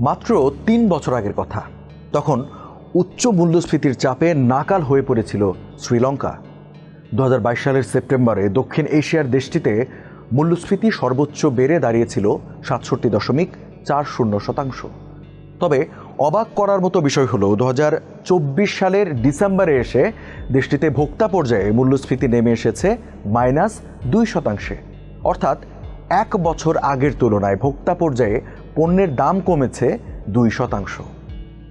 মাত্র তিন বছর আগের কথা। তখন উচ্চ মূল্যস্ফীতির চাপে নাকাল হয়ে পড়েছিল শ্রীলঙ্কা। দু হাজার বাইশ সালের সেপ্টেম্বরে দক্ষিণ এশিয়ার দেশটিতে মূল্যস্ফীতি সর্বোচ্চ বেড়ে দাঁড়িয়েছিল সাতষট্টি দশমিক চার শূন্য শতাংশ। তবে অবাক করার মতো বিষয় হলো দু হাজার চব্বিশ সালের ডিসেম্বরে এসে দেশটিতে ভোক্তা পর্যায়ে মূল্যস্ফীতি নেমে এসেছে মাইনাস দুই শতাংশে। অর্থাৎ এক বছর আগের তুলনায় ভোক্তা পর্যায়ে পণ্যের দাম কমেছে দুই শতাংশ।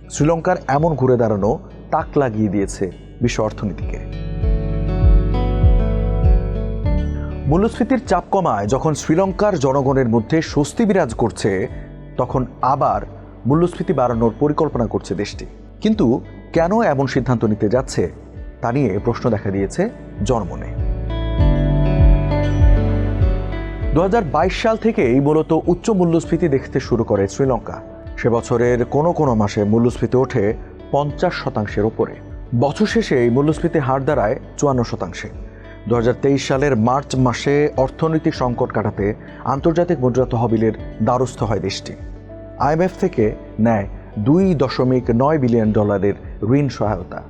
শ্রীলঙ্কার এমন ঘুরে দাঁড়ানো তাক লাগিয়ে দিয়েছে বিশ্ব অর্থনীতিকে। মূল্যস্ফীতির চাপ কমায়, যখন শ্রীলঙ্কার জনগণের মধ্যে স্বস্তি বিরাজ করছে, তখন আবার মূল্যস্ফীতি বাড়ানোর পরিকল্পনা করছে দেশটি। কিন্তু কেন এমন সিদ্ধান্ত নিতে যাচ্ছে, তা নিয়ে প্রশ্ন দেখা দিয়েছে জনমনে। দু হাজার বাইশ সাল থেকেই মূলত উচ্চ মূল্যস্ফীতি দেখতে শুরু করে শ্রীলঙ্কা। সে বছরের কোনো কোনো মাসে মূল্যস্ফীতি ওঠে পঞ্চাশ শতাংশের ওপরে বছর শেষে এই মূল্যস্ফীতি হার দাঁড়ায় চুয়ান্ন শতাংশে। দু হাজার তেইশ সালের মার্চ মাসে অর্থনৈতিক সংকট কাটাতে আন্তর্জাতিক মুদ্রা তহবিলের দ্বারস্থ হয় দেশটি। আইএমএফ থেকে নেয় দুই দশমিক নয় বিলিয়ন ডলারের ঋণ সহায়তা।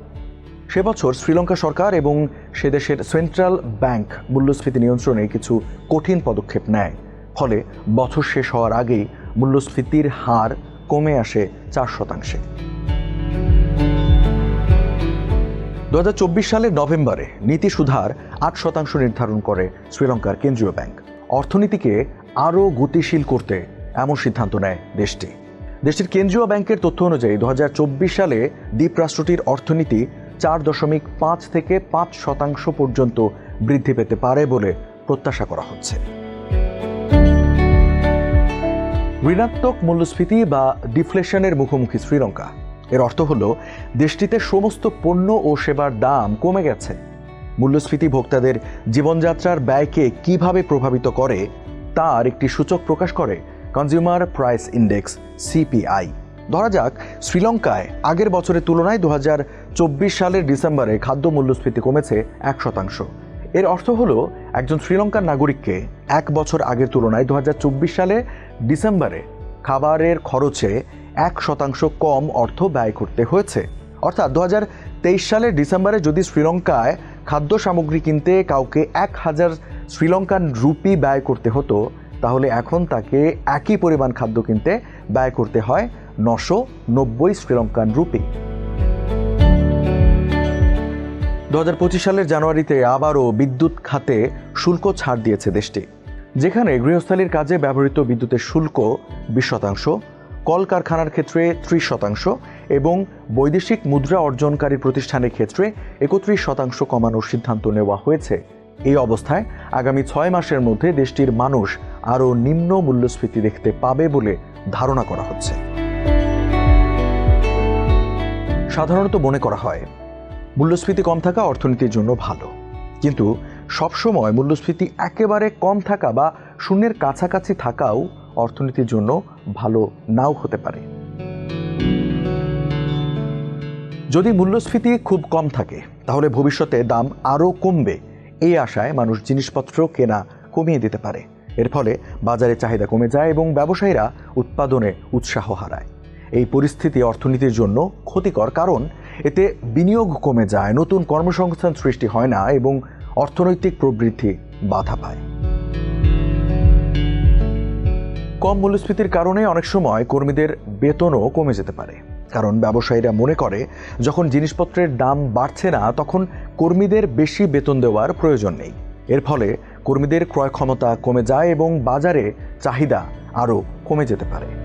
সে বছর শ্রীলঙ্কা সরকার এবং সে দেশের সেন্ট্রাল ব্যাংক মূল্যস্ফীতি নিয়ন্ত্রণে কিছু কঠিন পদক্ষেপ নেয়। ফলে বছর শেষ হওয়ার আগেই মূল্যস্ফীতির হার কমে আসে চার শতাংশে। দু সালের নভেম্বরে নীতি সুধার আট শতাংশ নির্ধারণ করে শ্রীলঙ্কার কেন্দ্রীয় ব্যাংক। অর্থনীতিকে আরও গতিশীল করতে এমন সিদ্ধান্ত নেয় দেশটি। দেশটির কেন্দ্রীয় ব্যাংকের তথ্য অনুযায়ী দু হাজার চব্বিশ সালে দ্বীপ রাষ্ট্রটির অর্থনীতি চার দশমিক পাঁচ থেকে পাঁচ শতাংশ পর্যন্ত বৃদ্ধি পেতে পারে বলে প্রত্যাশা করা হচ্ছে। ঋণাত্মক মূল্যস্ফীতি বা ডিফ্লেশনের মুখোমুখি শ্রীলঙ্কা। এর অর্থ হল, দেশটিতে সমস্ত পণ্য ও সেবার দাম কমে গেছে। মূল্যস্ফীতি ভোক্তাদের জীবনযাত্রার ব্যয়কে কীভাবে প্রভাবিত করে, তার একটি সূচক প্রকাশ করে কনজিউমার প্রাইস ইন্ডেক্স সিপিআই ধরা যাক, শ্রীলঙ্কায় আগের বছরের তুলনায় দু হাজার সালের ডিসেম্বরে খাদ্য মূল্যস্ফীতি কমেছে এক শতাংশ। এর অর্থ হলো, একজন শ্রীলঙ্কার নাগরিককে এক বছর আগের তুলনায় দু হাজার চব্বিশ সালে ডিসেম্বরে খাবারের খরচে এক শতাংশ কম অর্থ ব্যয় করতে হয়েছে। অর্থাৎ দু হাজার তেইশ সালের ডিসেম্বরে যদি শ্রীলঙ্কায় খাদ্য সামগ্রী কিনতে কাউকে এক হাজার শ্রীলঙ্কান রুপি ব্যয় করতে হতো, তাহলে এখন তাকে একই পরিমাণ খাদ্য কিনতে ব্যয় করতে হয় নশো নব্বই শ্রীলঙ্কান রুপি। দু হাজার পঁচিশ সালের জানুয়ারিতে আবারও বিদ্যুৎ খাতে শুল্ক ছাড় দিয়েছে দেশটি, যেখানে গৃহস্থালির কাজে ব্যবহৃত বিদ্যুতের শুল্ক বিশ শতাংশ, কলকারখানার ক্ষেত্রে ত্রিশ শতাংশ এবং বৈদেশিক মুদ্রা অর্জনকারী প্রতিষ্ঠানের ক্ষেত্রে একত্রিশ শতাংশ কমানোর সিদ্ধান্ত নেওয়া হয়েছে। এই অবস্থায় আগামী ছয় মাসের মধ্যে দেশটির মানুষ আরও নিম্ন মূল্যস্ফীতি দেখতে পাবে বলে ধারণা করা হচ্ছে। সাধারণত মনে করা হয় মূল্যস্ফীতি কম থাকা অর্থনীতির জন্য ভালো। কিন্তু সবসময় মূল্যস্ফীতি একেবারে কম থাকা বা শূন্যের কাছাকাছি থাকাও অর্থনীতির জন্য ভালো নাও হতে পারে। যদি মূল্যস্ফীতি খুব কম থাকে, তাহলে ভবিষ্যতে দাম আরও কমবে। এই আশায় মানুষ জিনিসপত্র কেনা কমিয়ে দিতে পারে। এর ফলে বাজারে চাহিদা কমে যায় এবং ব্যবসায়ীরা উৎপাদনে উৎসাহ হারায়। এই পরিস্থিতি অর্থনীতির জন্য ক্ষতিকর, কারণ এতে বিনিয়োগ কমে যায়, নতুন কর্মসংস্থান সৃষ্টি হয় না এবং অর্থনৈতিক প্রবৃদ্ধি বাধা পায়। কম মূল্যস্ফীতির কারণে অনেক সময় কর্মীদের বেতনও কমে যেতে পারে। কারণ ব্যবসায়ীরা মনে করে, যখন জিনিসপত্রের দাম বাড়ছে না, তখন কর্মীদের বেশি বেতন দেওয়ার প্রয়োজন নেই। এর ফলে কর্মীদের ক্রয় ক্ষমতা কমে যায় এবং বাজারে চাহিদা আরও কমে যেতে পারে।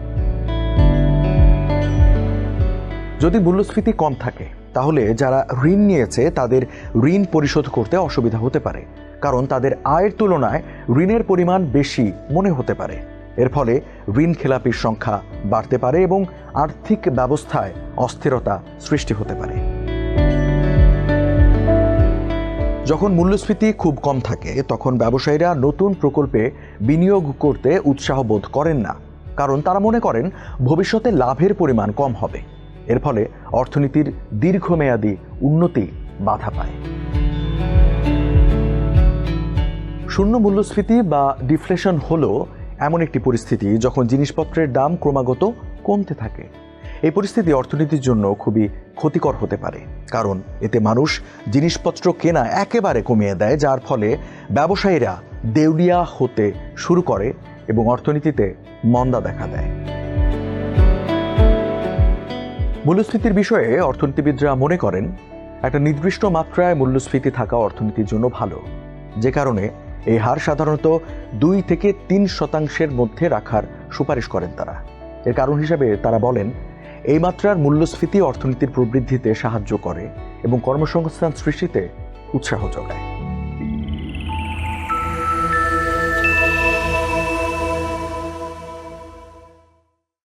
যদি মূল্যস্ফীতি কম থাকে, তাহলে যারা ঋণ নিয়েছে, তাদের ঋণ পরিশোধ করতে অসুবিধা হতে পারে। কারণ তাদের আয়ের তুলনায় ঋণের পরিমাণ বেশি মনে হতে পারে। এর ফলে ঋণ খেলাপির সংখ্যা বাড়তে পারে এবং আর্থিক ব্যবস্থায় অস্থিরতা সৃষ্টি হতে পারে। যখন মূল্যস্ফীতি খুব কম থাকে, তখন ব্যবসায়ীরা নতুন প্রকল্পে বিনিয়োগ করতে উৎসাহ বোধ করেন না। কারণ তারা মনে করেন, ভবিষ্যতে লাভের পরিমাণ কম হবে। এর ফলে অর্থনীতির দীর্ঘমেয়াদী উন্নতি বাধা পায়। শূন্য মূল্যস্ফীতি বা ডিফ্লেশন হল এমন একটি পরিস্থিতি যখন জিনিসপত্রের দাম ক্রমাগত কমতে থাকে। এই পরিস্থিতি অর্থনীতির জন্য খুবই ক্ষতিকর হতে পারে, কারণ এতে মানুষ জিনিসপত্র কেনা একেবারে কমিয়ে দেয়, যার ফলে ব্যবসায়ীরা দেউলিয়া হতে শুরু করে এবং অর্থনীতিতে মন্দা দেখা দেয়। মূল্যস্ফীতির বিষয়ে অর্থনীতিবিদরা মনে করেন, একটা নির্দিষ্ট মাত্রায় মূল্যস্ফীতি থাকা অর্থনীতির জন্য ভালো। যে কারণে এই হার সাধারণত দুই থেকে তিন শতাংশের মধ্যে রাখার সুপারিশ করেন তারা। এর কারণ হিসাবে তারা বলেন, এই মাত্রার মূল্যস্ফীতি অর্থনীতির প্রবৃদ্ধিতে সাহায্য করে এবং কর্মসংস্থান সৃষ্টিতে উৎসাহ যোগায়।